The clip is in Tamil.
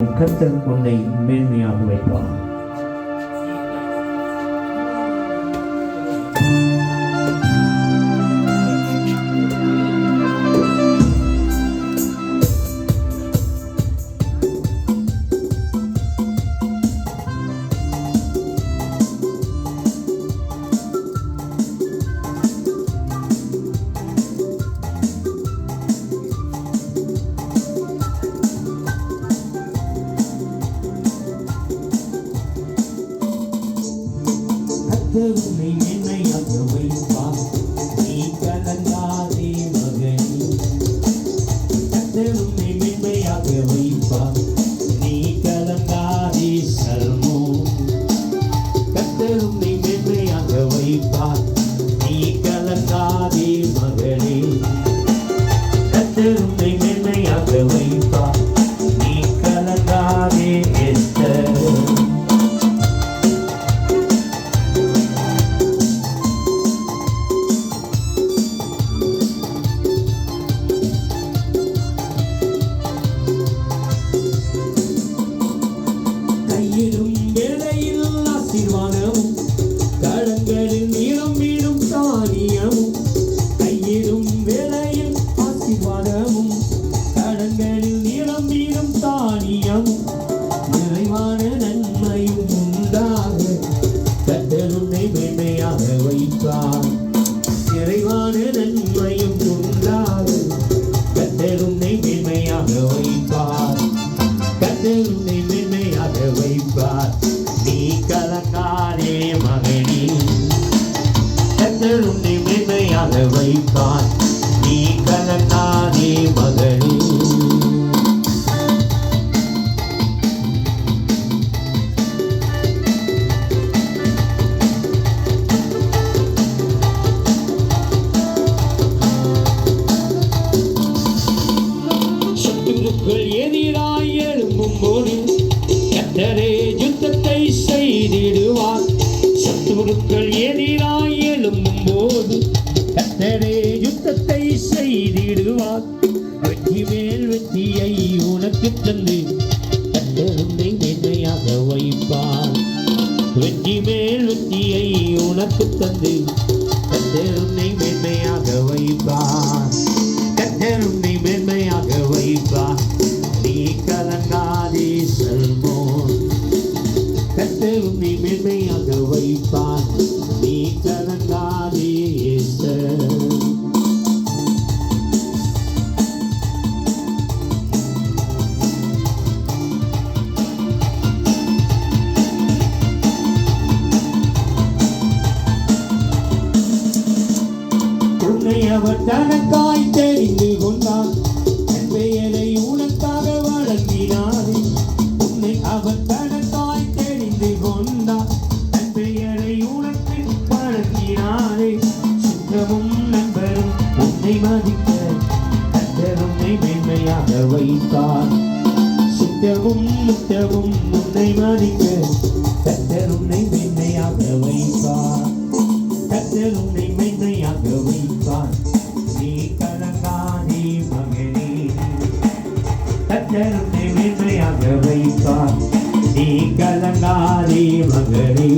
கர்த்தர் உன்னை மேன்மையாக வைப்பார் கர்த்தர் உன்னை மேன்மையாக வைப்பார் ஆசீர்வாதமும் கடங்களில் நீளம் வீடும் தானியமும் கையிடும் வேளையில் ஆசீர்வாதமும் கடங்களில் நீளம் வீடும் தானியமும் நிறைவான நன்மையும் உண்டாக கத்தருன்னை மேன்மையாக வைப்பார். நிறைவான நன்மையும் உண்டாக கத்தருன்னை மேன்மையாக வைப்பார். மென்மையாக வைப்பார் நீ கலக்காதே மகளே சத்துருக்கள் எதிராய் எழும்பும் போது கத்தரே யுத்தத்தை செய்திடுவார். சத்துருக்கள் எதிராய் மேல் வெற்றியை உனக்கு தந்து கத்தருந்தை மேன்மையாக வைப்பார். வெற்றி மேல் வெற்றியை உனக்கு தந்து உன்னை அவர் தனக்காய் தெரிந்து கொண்டார். என் பெயரை உனக்காக வழங்கினார். உன்னை அவர் தனக்காய் தெரிந்து கொண்டார். என் பெயரை உனக்கு வழங்கினாரே. சுற்றமும் நண்பரும் உன்னை மதிக்க கத்தர் உன்னை மேன்மையாக வைத்தார். சுத்தமும் முத்தமும் உன்னை மதிக்க கத்தர் உன்னை மேன்மையாக வைத்தார். கத்தர் உன்னை மென்மையாக வைப்பார் நீ கலங்காதே மகனே கத்தர் உன்னை மென்மையாக வைப்பார் நீ கலங்காதே மகனே